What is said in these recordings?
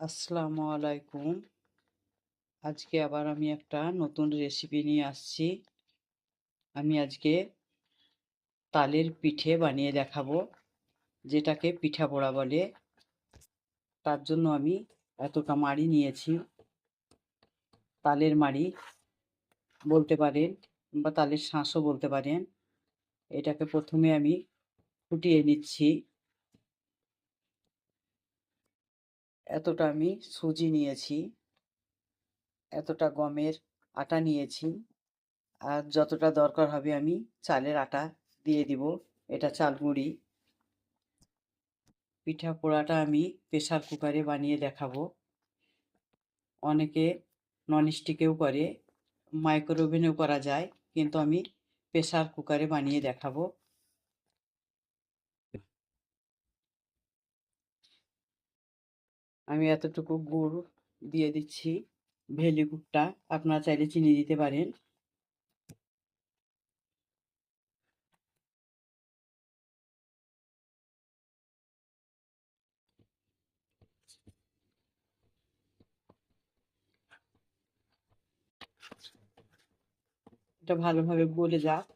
আসসালামু আলাইকুম। আজকে আবার আমি একটা নতুন রেসিপি নিয়ে আসছি। আমি আজকে তালের পিঠে বানিয়ে দেখাবো, যেটাকে পিঠা পোড়া বলে। তার জন্য আমি এতটা মাড়ি নিয়েছি। তালের মাড়ি বলতে পারেন বা তালের শাঁসও বলতে পারেন। এটাকে প্রথমে আমি ফুটিয়ে নিচ্ছি। এতটা আমি সুজি নিয়েছি, এতটা গমের আটা নিয়েছি, আর যতটা দরকার হবে আমি চালের আটা দিয়ে দিব, এটা চাল গুঁড়ি। পিঠা পোড়াটা আমি প্রেশার কুকারে বানিয়ে দেখাবো। অনেকে ননস্টিকেও করে মাইক্রোওভেনেও করা যায়, কিন্তু আমি প্রেশার কুকারে বানিয়ে দেখাবো। আমি এতটুকু গুড় দিয়ে দিচ্ছি, ভেলি গুড়টা। আপনারা চাইলে চিনি দিতে পারেন। এটা ভালোভাবে গলে যাক।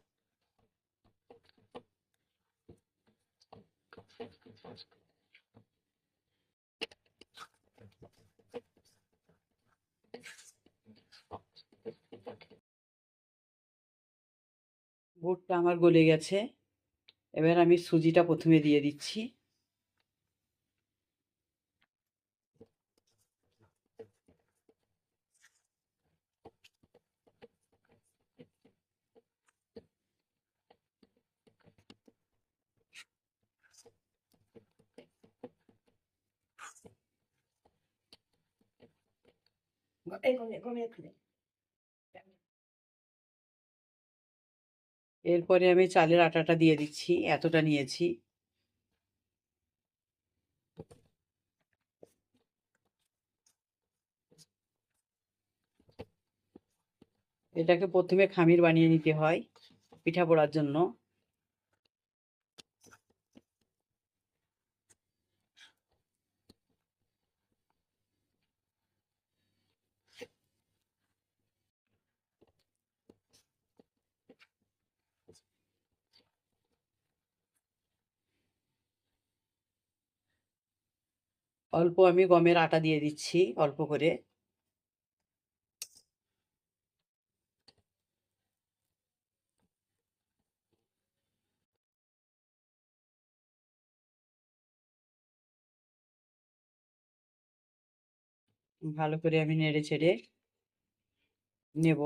গুড়টা আমার গলে গেছে। এবার আমি সুজিটা প্রথমে দিয়ে দিচ্ছি। এরপরে আমি চালের আটাটা দিয়ে দিচ্ছি, এতটা নিয়েছি। এটাকে প্রথমে খামির বানিয়ে নিতে হয় পিঠা পোড়ার জন্য। অল্প আমি গমের আটা দিয়ে দিচ্ছি অল্প করে। ভালো করে আমি নেড়ে ছেড়ে নেব।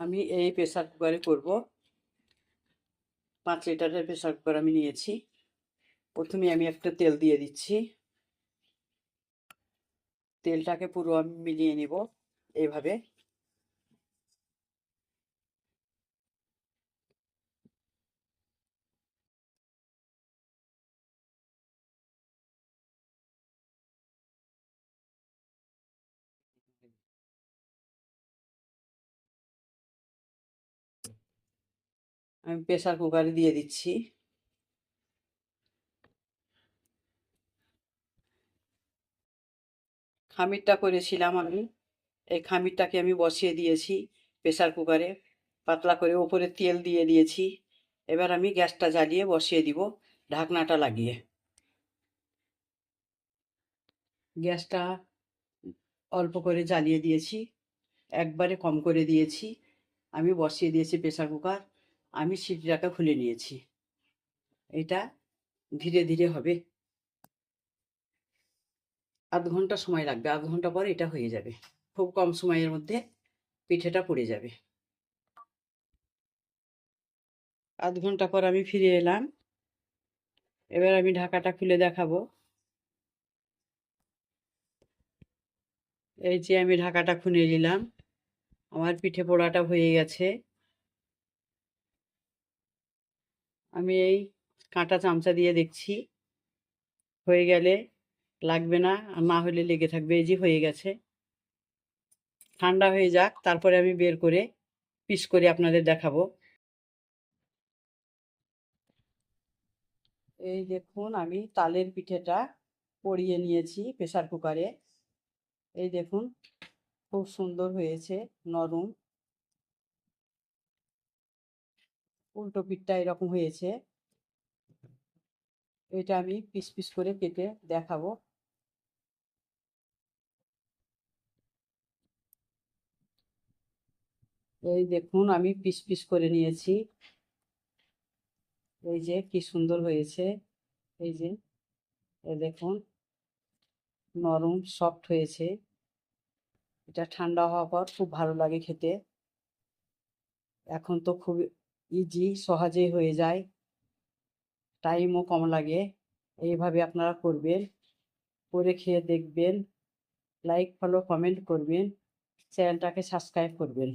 আমি এই প্রেসার কুকারে করব। পাঁচ লিটারের প্রেসার কুকার আমি নিয়েছি। প্রথমে আমি একটা তেল দিয়ে দিচ্ছি। তেলটাকে পুরো আমি মিলিয়ে নিব এইভাবে আমি প্রেসার কুকারে দিয়ে দিচ্ছি। খামিরটা করেছিলাম আমি। এই খামিরটাকে আমি বসিয়ে দিয়েছি প্রেসার কুকারে পাতলা করে ওপরে তেল দিয়ে দিয়েছি। এবার আমি গ্যাসটা জ্বালিয়ে বসিয়ে দিব ঢাকনাটা লাগিয়ে। গ্যাসটা অল্প করে জ্বালিয়ে দিয়েছি। একবারে কম করে দিয়েছি। আমি বসিয়ে দিয়েছি প্রেসার কুকার আমি সিটিটাকে খুলে নিয়েছি। এটা ধীরে ধীরে হবে। আধ ঘণ্টা সময় লাগবে। আধ ঘণ্টা পর এটা হয়ে যাবে। খুব কম সময়ের মধ্যে পিঠেটা পড়ে যাবে। আধ ঘণ্টা পর আমি ফিরে এলাম। এবার আমি ঢাকাটা খুলে দেখাবো। এই যে আমি ঢাকাটা খুলে নিলাম। আমার পিঠে পোড়াটা হয়ে গেছে। আমি এই কাঁটা চামচা দিয়ে দেখছি। হয়ে গেলে লাগবে না, আর না হলে লেগে থাকবে, এই যে হয়ে গেছে। ঠান্ডা হয়ে যাক, তারপরে আমি বের করে পিস করে আপনাদের দেখাবো। এই দেখুন, আমি তালের পিঠেটা পরিয়ে নিয়েছি প্রেসার কুকারে। এই দেখুন, খুব সুন্দর হয়েছে, নরম। উল্টো পিঠটা এরকম হয়েছে। এটা আমি পিস পিস করে কেটে দেখাবো। এই দেখুন, আমি পিস পিস করে নিয়েছি। এই যে কি সুন্দর হয়েছে। এই যে দেখুন, নরম, সফট হয়েছে। এটা ঠান্ডা হওয়ার পর খুব ভালো লাগে খেতে। এখন তো খুব ইজি সহজে হয়ে যায়। টাইমও কম লাগে। এইভাবে আপনারা করবেন। করে খেয়ে দেখবেন। লাইক ফলো কমেন্ট করবেন। চ্যানেলটাকে সাবস্ক্রাইব করবেন।